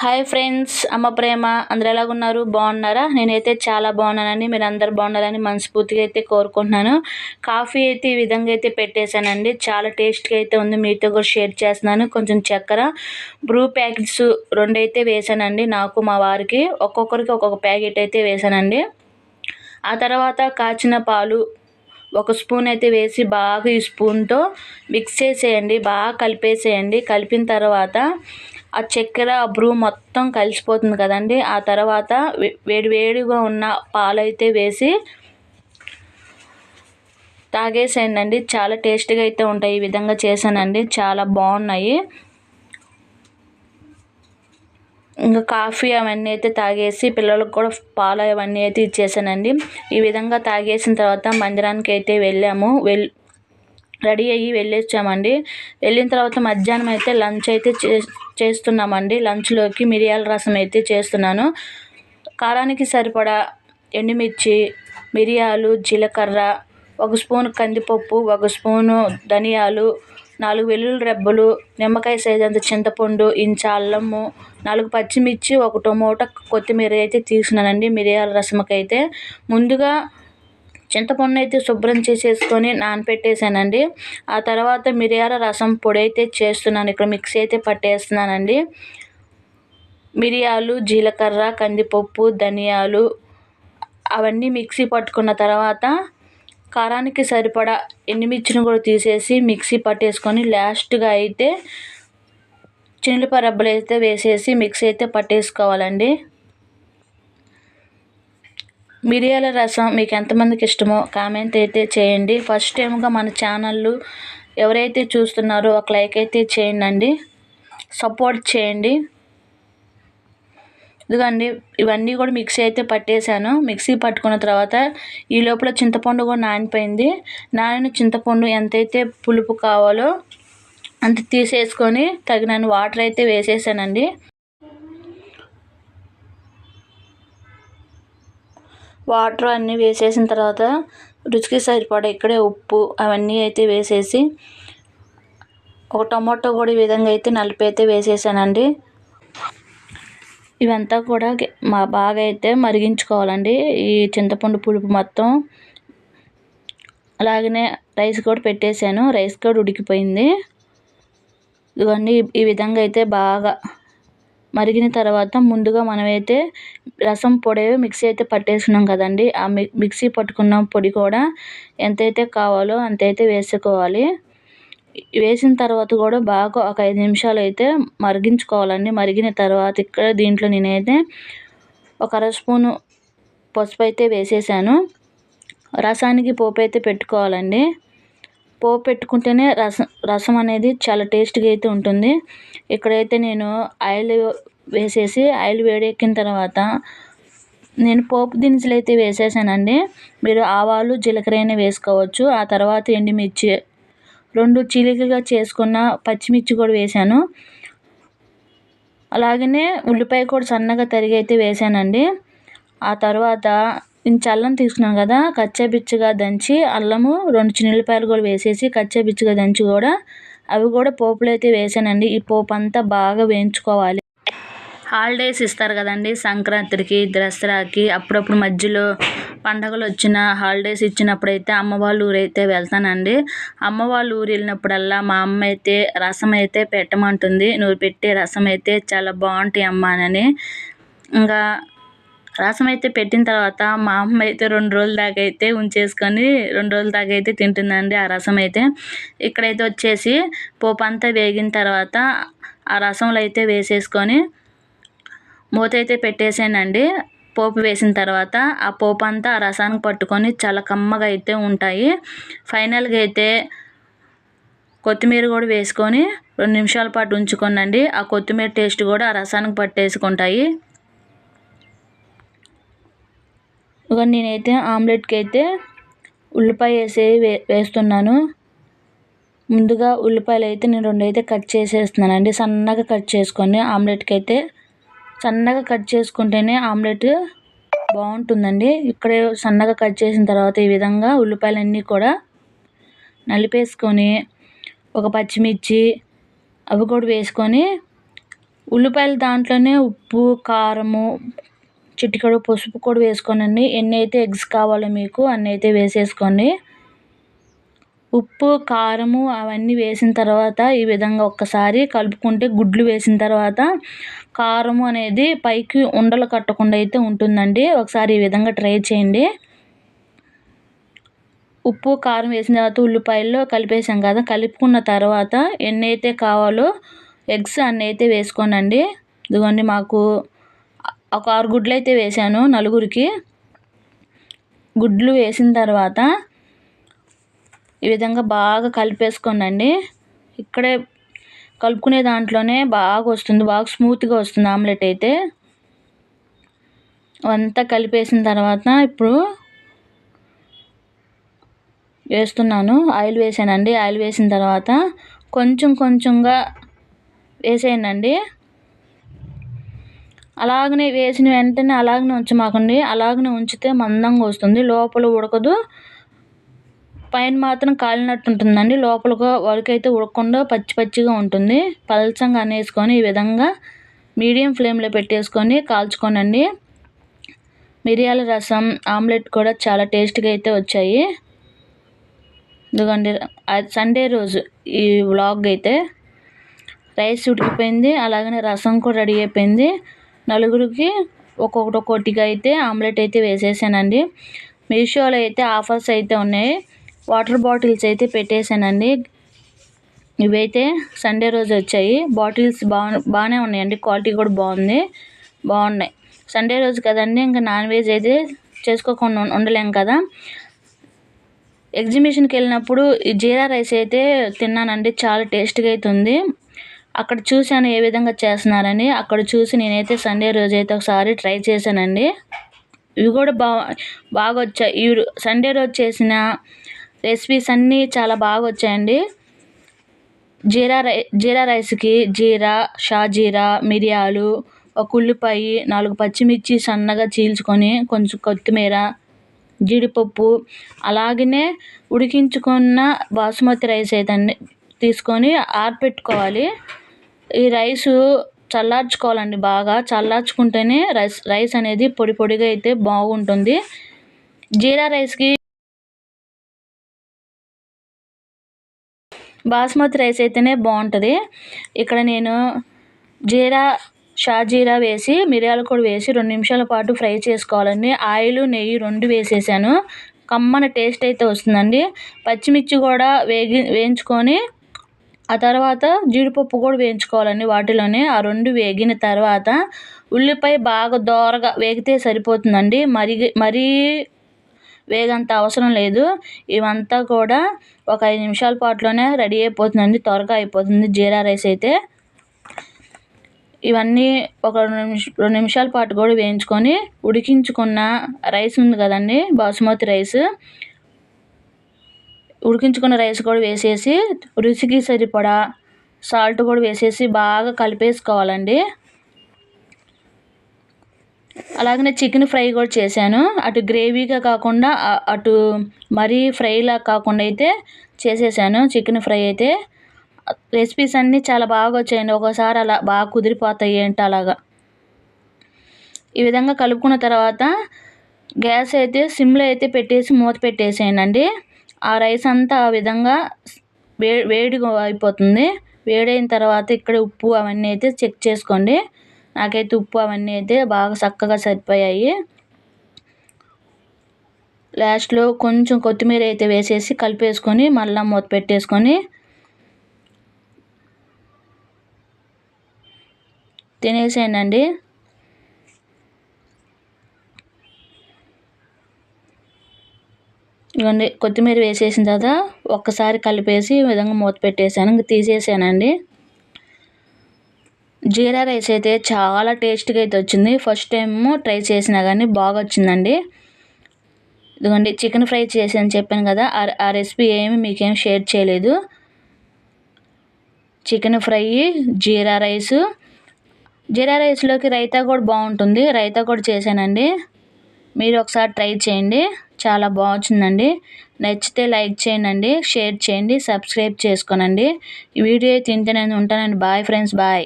Hi friends అమ్మ ప్రేమ అందరు ఎలాగున్నారు బాగున్నారా? నేనైతే చాలా బాగున్నానండి. మీరు అందరు బాగున్నారని మనస్ఫూర్తిగా అయితే కోరుకుంటున్నాను. కాఫీ అయితే ఈ విధంగా అయితే పెట్టేశానండి. చాలా టేస్ట్గా అయితే ఉంది. మీతో కూడా షేర్ చేస్తున్నాను. కొంచెం చక్కెర బ్రూ ప్యాకెట్స్ రెండైతే వేశానండి వేసానండి నాకు మా వారికి. ఒక్కొక్కరికి ఒక్కొక్క ప్యాకెట్ అయితే వేశానండి. ఆ తర్వాత కాచిన పాలు ఒక స్పూన్ అయితే వేసి బాగా ఈ స్పూన్తో మిక్స్ చేసేయండి బాగా కలిపేసేయండి. కలిపిన తర్వాత ఆ చక్కెర ఆ బ్రూ మొత్తం కలిసిపోతుంది కదండి. ఆ తర్వాత వేడి వేడిగా ఉన్న పాలైతే వేసి తాగేసేయండి చాలా టేస్టీగా అయితే ఉంటాయి. ఈ విధంగా చేశానండి. చాలా బాగున్నాయి. ఇంకా కాఫీ అవన్నీ అయితే తాగేసి పిల్లలకు కూడా పాలు అవన్నీ అయితే ఇచ్చేసానండి. ఈ విధంగా తాగేసిన తర్వాత మందిరానికి అయితే వెళ్ళాము. వెల్ రెడీ అయ్యి వెళ్ళొచ్చామండి. వెళ్ళిన తర్వాత మధ్యాహ్నం అయితే లంచ్ అయితే చే చేస్తున్నామండి. లంచ్లోకి మిరియాల రసం అయితే చేస్తున్నాను. కారానికి సరిపడా ఎండుమిర్చి మిరియాలు జీలకర్ర ఒక స్పూన్ కందిపప్పు ఒక స్పూను ధనియాలు నాలుగు వెల్లుల్లి రెబ్బలు నిమ్మకాయ సైజ్ అంత చింతపండు ఇంచ అల్లము నాలుగు పచ్చిమిర్చి ఒక టమోటా కొత్తిమీర అయితే తీసుకున్నానండి. మిరియాల రసంకైతే ముందుగా చింతపండు అయితే శుభ్రం చేసేసుకొని నానపెట్టేసానండి. ఆ తర్వాత మిరియాల రసం పొడి అయితే చేస్తున్నాను. ఇక్కడ మిక్సీ అయితే పట్టేస్తున్నానండి. మిరియాలు జీలకర్ర కందిపప్పు ధనియాలు అవన్నీ మిక్సీ పట్టుకున్న తర్వాత కారానికి సరిపడా ఎండుమిర్చిని కూడా తీసేసి మిక్సీ పట్టేసుకొని లాస్ట్గా అయితే చిన్నులపాయ అయితే వేసేసి మిక్సీ అయితే పట్టేసుకోవాలండి. మిరియాల రసం మీకు ఎంతమందికి ఇష్టమో కామెంట్ అయితే చేయండి. ఫస్ట్ టైంగా మన ఛానళ్ళు ఎవరైతే చూస్తున్నారో ఒక లైక్ అయితే చేయండి సపోర్ట్ చేయండి. ఇదిగోండి ఇవన్నీ కూడా మిక్సీ అయితే పట్టేశాను. మిక్సీ పట్టుకున్న తర్వాత ఈ లోపల చింతపండు కూడా నానిపోయింది. నానిన చింతపండు ఎంతైతే పులుపు కావాలో అంత తీసేసుకొని తగినన్ని వాటర్ అయితే వేసేసానండి. వాటర్ అన్నీ వేసేసిన తర్వాత రుచికి సరిపడా ఇక్కడే ఉప్పు అవన్నీ అయితే వేసేసి ఒక టమాటో కూడా ఈ విధంగా అయితే నలిపి అయితే వేసేసానండి. ఇవంతా కూడా మా బాగా అయితే మరిగించుకోవాలండి. ఈ చింతపండు పులుపు మొత్తం. అలాగనే రైస్ కూడా పెట్టేశాను. రైస్ కూడా ఉడికిపోయింది. ఇవన్నీ ఈ విధంగా అయితే బాగా మరిగిన తర్వాత ముందుగా మనమైతే రసం పొడి మిక్సీ అయితే పట్టేసుకున్నాం కదండి. ఆ మిక్సీ పట్టుకున్న పొడి కూడా ఎంతైతే కావాలో అంతైతే వేసుకోవాలి. వేసిన తర్వాత కూడా బాగా ఒక ఐదు నిమిషాలు అయితే మరిగించుకోవాలండి. మరిగిన తర్వాత ఇక్కడ దీంట్లో నేనైతే ఒక అర స్పూను పసుపు అయితే వేసేసాను. రసానికి పోపు అయితే పెట్టుకోవాలండి. పోపు పెట్టుకుంటేనే రసం రసం అనేది చాలా టేస్ట్గా అయితే ఉంటుంది. ఇక్కడైతే నేను ఆయిల్ వేసేసి ఆయిల్ వేడెక్కిన తర్వాత నేను పోపు దినుసులు అయితే వేసేసానండి. మీరు ఆవాలు జీలకర్ర అయినా వేసుకోవచ్చు. ఆ తర్వాత ఎండుమిర్చి రెండు చీలికగా చేసుకున్న పచ్చిమిర్చి కూడా వేసాను అలాగనే ఉల్లిపాయ కూడా సన్నగా తరిగి అయితే వేసానండి ఆ తర్వాత ఇంచు అల్లం తీసుకున్నాం కదా కచ్చాపిచ్చిగా దంచి అల్లము రెండు చిన్నపాయలు కూడా వేసేసి కచ్చాపిచ్చిగా దంచి కూడా అవి కూడా పోపులో అయితే వేసానండి ఈ పోపు అంతా బాగా వేయించుకోవాలి. హాలిడేస్ ఇస్తారు కదండి సంక్రాంతికి దసరాకి అప్పుడప్పుడు మధ్యలో పండగలు వచ్చిన హాలిడేస్ ఇచ్చినప్పుడు అయితే అమ్మ వాళ్ళ ఊరైతే వెళ్తానండి. అమ్మ వాళ్ళ ఊరు వెళ్ళినప్పుడల్లా మా అమ్మ అయితే రసం అయితే పెట్టమంటుంది. నువ్వు పెట్టే రసం అయితే చాలా బాగుంటాయి అమ్మ అని ఇంకా రసం అయితే పెట్టిన తర్వాత మా అమ్మ అయితే రెండు రోజుల దాకా అయితే ఉంచేసుకొని రెండు రోజుల దాకా అయితే తింటుందండి ఆ రసం అయితే ఇక్కడైతే వచ్చేసి పోపు అంతా వేగిన తర్వాత ఆ రసంలో అయితే వేసేసుకొని మూత అయితే పెట్టేసానండి. పోపు వేసిన తర్వాత ఆ పోపు అంతా ఆ రసానికి పట్టుకొని చాలా కమ్మగా అయితే ఉంటాయి. ఫైనల్గా అయితే కొత్తిమీర కూడా వేసుకొని రెండు నిమిషాల పాటు ఉంచుకోనండి. ఆ కొత్తిమీర టేస్ట్ కూడా ఆ రసానికి పట్టేసుకుంటాయి. ఇక నేనైతే ఆమ్లెట్కి అయితే ఉల్లిపాయ వేసి వే వేస్తున్నాను. ముందుగా ఉల్లిపాయలు అయితే నేను రెండు అయితే కట్ చేసేస్తున్నానండి. సన్నగా కట్ చేసుకొని ఆమ్లెట్కి అయితే సన్నగా కట్ చేసుకుంటేనే ఆమ్లెట్ బాగుంటుందండి. ఇక్కడే సన్నగా కట్ చేసిన తర్వాత ఈ విధంగా ఉల్లిపాయలన్నీ కూడా నలిపేసుకొని ఒక పచ్చిమిర్చి అవి కూడా వేసుకొని ఉల్లిపాయలు దాంట్లోనే ఉప్పు కారము చిటికెడు పసుపు కూడా వేసుకోనండి. ఎన్ని అయితే ఎగ్స్ కావాలో మీకు అన్ని అయితే వేసేసుకోండి. ఉప్పు కారము అవన్నీ వేసిన తర్వాత ఈ విధంగా ఒక్కసారి కలుపుకుంటే గుడ్లు వేసిన తర్వాత కారము అనేది పైకి ఉండలు కట్టకుండా అయితే ఉంటుందండి. ఒకసారి ఈ విధంగా ట్రై చేయండి. ఉప్పు కారం వేసిన తర్వాత ఉల్లిపాయల్లో కలిపేసాం కదా కలుపుకున్న తర్వాత ఎన్ని అయితే కావాలో ఎగ్స్ అన్నీ అయితే వేసుకోనండి. ఇదిగోండి మాకు ఒక ఆరు గుడ్లు అయితే వేసాను నలుగురికి. గుడ్లు వేసిన తర్వాత ఈ విధంగా బాగా కలిపేసుకోనండి. ఇక్కడే కలుపుకునే దాంట్లోనే బాగా వస్తుంది. బాగా స్మూత్గా వస్తుంది ఆమ్లెట్ అయితే. అంతా కలిపేసిన తర్వాత ఇప్పుడు వేస్తున్నాను. ఆయిల్ వేసానండి. ఆయిల్ వేసిన తర్వాత కొంచెం కొంచెంగా వేసేయండి అలాగనే వేసిన వెంటనే అలాగనే ఉంచమాకండి. అలాగనే ఉంచితే మందంగా వస్తుంది. లోపల ఉడకదు. పైన మాత్రం కాలినట్టు ఉంటుందండి లోపల వరకైతే ఉడకకుండా పచ్చి పచ్చిగా ఉంటుంది. పలచంగా అనేసుకొని ఈ విధంగా మీడియం ఫ్లేమ్లో పెట్టేసుకొని కాల్చుకోనండి. మిరియాల రసం ఆమ్లెట్ కూడా చాలా టేస్ట్గా అయితే వచ్చాయి. ఎందుకంటే సండే రోజు ఈ వ్లాగ్ అయితే. రైస్ ఉడికిపోయింది అలాగనే రసం కూడా రెడీ అయిపోయింది. నలుగురికి ఒక్కొక్కటి ఒక్కొక్కటిగా అయితే ఆమ్లెట్ అయితే వేసేసానండి. మీషోలో అయితే ఆఫర్స్ అయితే ఉన్నాయి. వాటర్ బాటిల్స్ అయితే పెట్టేశానండి. ఇవైతే సండే రోజు వచ్చాయి. బాటిల్స్ బాగా బాగానే ఉన్నాయండి. క్వాలిటీ కూడా బాగుంది. బాగున్నాయి. సండే రోజు కదండి ఇంకా నాన్ వెజ్ అయితే చేసుకోకుండా ఉండలేం కదా. ఎగ్జిబిషన్కి వెళ్ళినప్పుడు ఈ జీరా రైస్ అయితే తిన్నానండి. చాలా టేస్ట్గా అయితే ఉంది. అక్కడ చూశాను ఏ విధంగా చేస్తున్నారని. అక్కడ చూసి నేనైతే సండే రోజు అయితే ఒకసారి ట్రై చేశానండి. ఇవి కూడా బా బాగా వచ్చాయి. ఈ సండే రోజు చేసిన రెసిపీస్ అన్నీ చాలా బాగా వచ్చాయండి. జీరా రై జీరా రైస్కి జీరా షాజీరా మిరియాలు ఒక ఉల్లిపాయ నాలుగు పచ్చిమిర్చి సన్నగా చీల్చుకొని కొంచెం కొత్తిమీర జీడిపప్పు అలాగనే ఉడికించుకున్న బాసుమతి రైస్ అయితే తీసుకొని ఆరపెట్టుకోవాలి. ఈ రైసు చల్లార్చుకోవాలండి బాగా. చల్లార్చుకుంటేనే రైస్ రైస్ అనేది పొడి పొడిగా అయితే బాగుంటుంది. జీరా రైస్కి బాస్మతి రైస్ అయితేనే బాగుంటుంది. ఇక్కడ నేను జీరా షాజీరా వేసి మిరియాలు కూడా వేసి రెండు నిమిషాల పాటు ఫ్రై చేసుకోవాలండి. ఆయిల్ నెయ్యి రెండు వేసేసాను. కమ్మన టేస్ట్ అయితే వస్తుందండి. పచ్చిమిర్చి కూడా వేగి వేయించుకొని ఆ తర్వాత జీడిపప్పు కూడా వేయించుకోవాలండి వాటిలోనే. ఆ రెండు వేగిన తర్వాత ఉల్లిపాయ బాగా దోరగా వేగితే సరిపోతుందండి. మరి మరీ వేగంత అవసరం లేదు. ఇవంతా కూడా ఒక ఐదు నిమిషాల పాటులోనే రెడీ అయిపోతుందండి. త్వరగా అయిపోతుంది జీరా రైస్ అయితే. ఇవన్నీ ఒక రెండు నిమిషాల పాటు కూడా వేయించుకొని ఉడికించుకున్న రైస్ ఉంది కదండి బాసుమతి రైస్. ఉడికించుకున్న రైస్ కూడా వేసేసి రుచికి సరిపడా సాల్ట్ కూడా వేసేసి బాగా కలిపేసుకోవాలండి. అలాగనే చికెన్ ఫ్రై కూడా చేశాను. అటు గ్రేవీగా కాకుండా అటు మరీ ఫ్రైలా కాకుండా అయితే చేసేసాను చికెన్ ఫ్రై అయితే. రెసిపీస్ అన్నీ చాలా బాగా వచ్చాయండి. ఒకసారి అలా బాగా కుదిరిపోతాయి ఏంటి అలాగా. ఈ విధంగా కలుపుకున్న తర్వాత గ్యాస్ అయితే సిమ్లో అయితే పెట్టేసి మూత పెట్టేసేయండి ఆ రైస్ అంతా ఆ విధంగా వే వేడిగా అయిపోతుంది. వేడైన తర్వాత ఇక్కడ ఉప్పు అవన్నీ అయితే చెక్ చేసుకోండి. నాకైతే ఉప్పు అవన్నీ అయితే బాగా చక్కగా సరిపోయాయి. లాస్ట్లో కొంచెం కొత్తిమీర అయితే వేసేసి కలిపేసుకొని మళ్ళీ మూత పెట్టేసుకొని తినేసేయండి. ఇవన్నీ కొత్తిమీర వేసేసిన తర్వాత ఒక్కసారి కలిపేసి ఈ విధంగా మూత పెట్టేసాను ఇంక తీసేసానండి జీరా రైస్ అయితే చాలా టేస్ట్గా అయితే వచ్చింది. ఫస్ట్ టైం ట్రై చేసినా కానీ బాగా వచ్చిందండి. ఇదిగోండి చికెన్ ఫ్రై చేసాను చెప్పాను కదా ఆ రెసిపీ ఏమి మీకేం షేర్ చేయలేదు. Chicken fry jeera rice. Jeera రైస్లోకి రైతా కూడా బాగుంటుంది. రైతా కూడా చేశానండి. మీరు ఒకసారి ట్రై చేయండి. చాలా బాగుంటుందండి నచ్చితే లైక్ చేయండి షేర్ చేయండి సబ్స్క్రైబ్ చేసుకోనండి. ఈ వీడియో తింటే నేను ఉంటానండి. Bye friends bye.